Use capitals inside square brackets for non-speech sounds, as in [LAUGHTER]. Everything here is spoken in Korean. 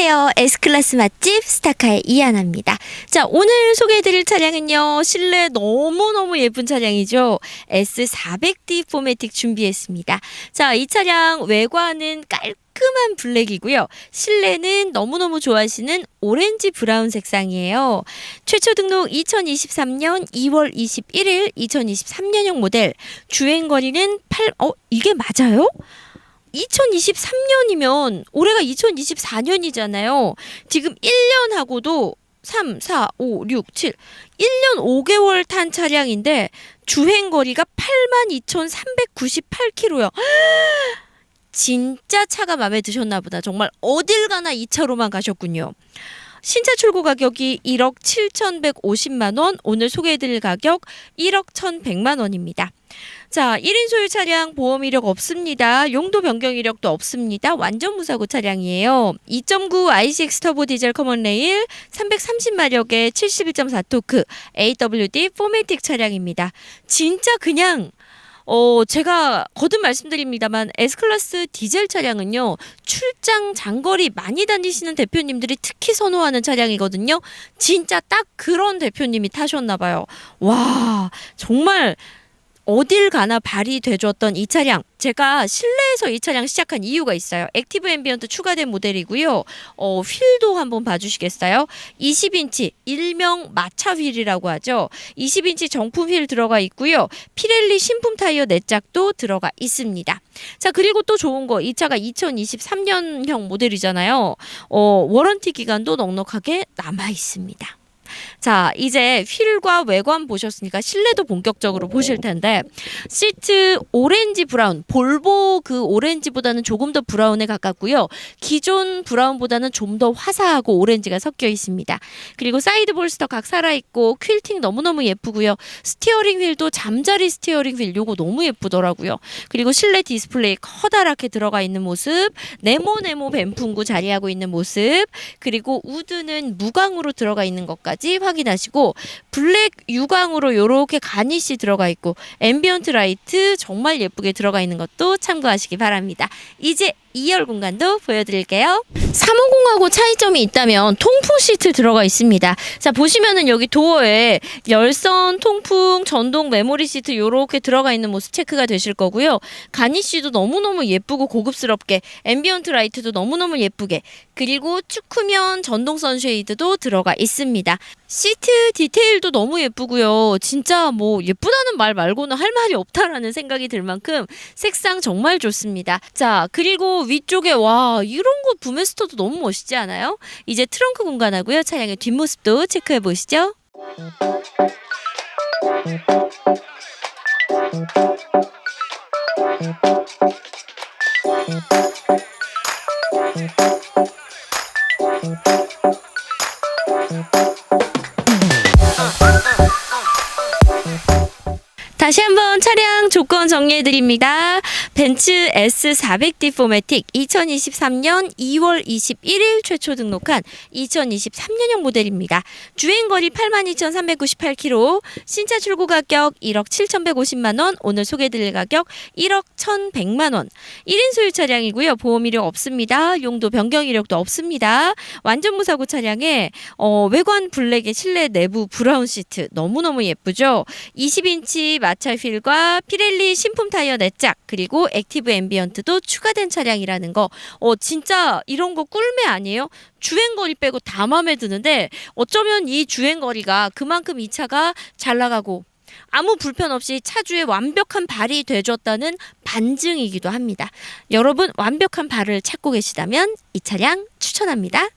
안녕하세요. S클래스 맛집 스타카의 이하나입니다. 자, 오늘 소개해드릴 차량은요. 실내 너무너무 예쁜 차량이죠. S400D 포매틱 준비했습니다. 자, 이 차량 외관은 깔끔한 블랙이고요. 실내는 너무너무 좋아하시는 오렌지 브라운 색상이에요. 최초 등록 2023년 2월 21일 2023년형 모델. 주행 거리는 8, 어, 이게 맞아요? 2023년이면 올해가 2024년이잖아요. 지금 1년하고도 3, 4, 5, 6, 7. 1년 5개월 탄 차량인데 주행 거리가 82,398km요. [GASPS] 진짜 차가 마음에 드셨나 보다. 정말 어딜 가나 이 차로만 가셨군요. 신차 출고 가격이 1억 7,150만 원, 오늘 소개해드릴 가격 1억 1,100만 원입니다. 자, 1인 소유 차량 보험 이력 없습니다. 용도 변경 이력도 없습니다. 완전 무사고 차량이에요. 2.9 ICX 터보 디젤 커먼 레일 330마력의 71.4토크 AWD 포매틱 차량입니다. 진짜 그냥 어, 제가 거듭 말씀드립니다만 S클래스 디젤 차량은요. 출장 장거리 많이 다니시는 대표님들이 특히 선호하는 차량이거든요. 진짜 딱 그런 대표님이 타셨나 봐요. 와, 정말 어딜 가나 발휘돼줬던 이 차량 제가 실내에서 이 차량 시작한 이유가 있어요. 액티브 앰비언트 추가된 모델이고요. 어, 휠도 한번 봐주시겠어요? 20인치 일명 마차 휠이라고 하죠. 20인치 정품 휠 들어가 있고요. 피렐리 신품 타이어 네 짝도 들어가 있습니다. 자 그리고 또 좋은 거 이 차가 2023년형 모델이잖아요. 어, 워런티 기간도 넉넉하게 남아 있습니다. 자, 이제 휠과 외관 보셨으니까 실내도 본격적으로 보실 텐데 시트 오렌지 브라운, 볼보 그 오렌지보다는 조금 더 브라운에 가깝고요. 기존 브라운보다는 좀 더 화사하고 오렌지가 섞여 있습니다. 그리고 사이드 볼스터 각 살아 있고 퀼팅 너무너무 예쁘고요. 스티어링 휠도 잠자리 스티어링 휠 요거 너무 예쁘더라고요. 그리고 실내 디스플레이 커다랗게 들어가 있는 모습, 네모 네모 뱀풍구 자리하고 있는 모습, 그리고 우드는 무광으로 들어가 있는 것까지 확인하시고 블랙 유광으로 요렇게 가니시 들어가 있고 앰비언트 라이트 정말 예쁘게 들어가 있는 것도 참고하시기 바랍니다. 이제 2열 공간도 보여드릴게요. 350하고 차이점이 있다면 통풍 시트 들어가 있습니다. 자 보시면은 여기 도어에 열선, 통풍, 전동 메모리 시트 요렇게 들어가 있는 모습 체크가 되실 거고요. 가니쉬도 너무너무 예쁘고 고급스럽게 앰비언트 라이트도 너무너무 예쁘게 그리고 축구면 전동 선쉐이드도 들어가 있습니다. 시트 디테일도 너무 예쁘고요. 진짜 뭐 예쁘다는 말 말고는 할 말이 없다라는 생각이 들 만큼 색상 정말 좋습니다. 자, 그리고 위쪽에 와, 이런 거 부메스 터도 너무 멋있지 않아요? 이제 트렁크 공간하고요. 차량의 뒷모습도 체크해 보시죠. 조건 정리해 드립니다. 벤츠 S400D 포매틱 2023년 2월 21일 최초 등록한 2023년형 모델입니다. 주행 거리 82,398km, 신차 출고 가격 1억 7,150만 원, 오늘 소개해 드릴 가격 1억 1,100만 원. 1인 소유 차량이고요. 보험 이력 없습니다. 용도 변경 이력도 없습니다. 완전 무사고 차량에 어, 외관 블랙의 실내 내부 브라운 시트 너무너무 예쁘죠? 20인치 마찰 휠과 피 렐리 신품 타이어 4짝 그리고 액티브 앰비언트도 추가된 차량이라는 거. 어 진짜 이런 거 꿀매 아니에요? 주행 거리 빼고 다 마음에 드는데 어쩌면 이 주행 거리가 그만큼 이 차가 잘 나가고 아무 불편 없이 차주의 완벽한 발이 되줬다는 반증이기도 합니다. 여러분 완벽한 발을 찾고 계시다면 이 차량 추천합니다.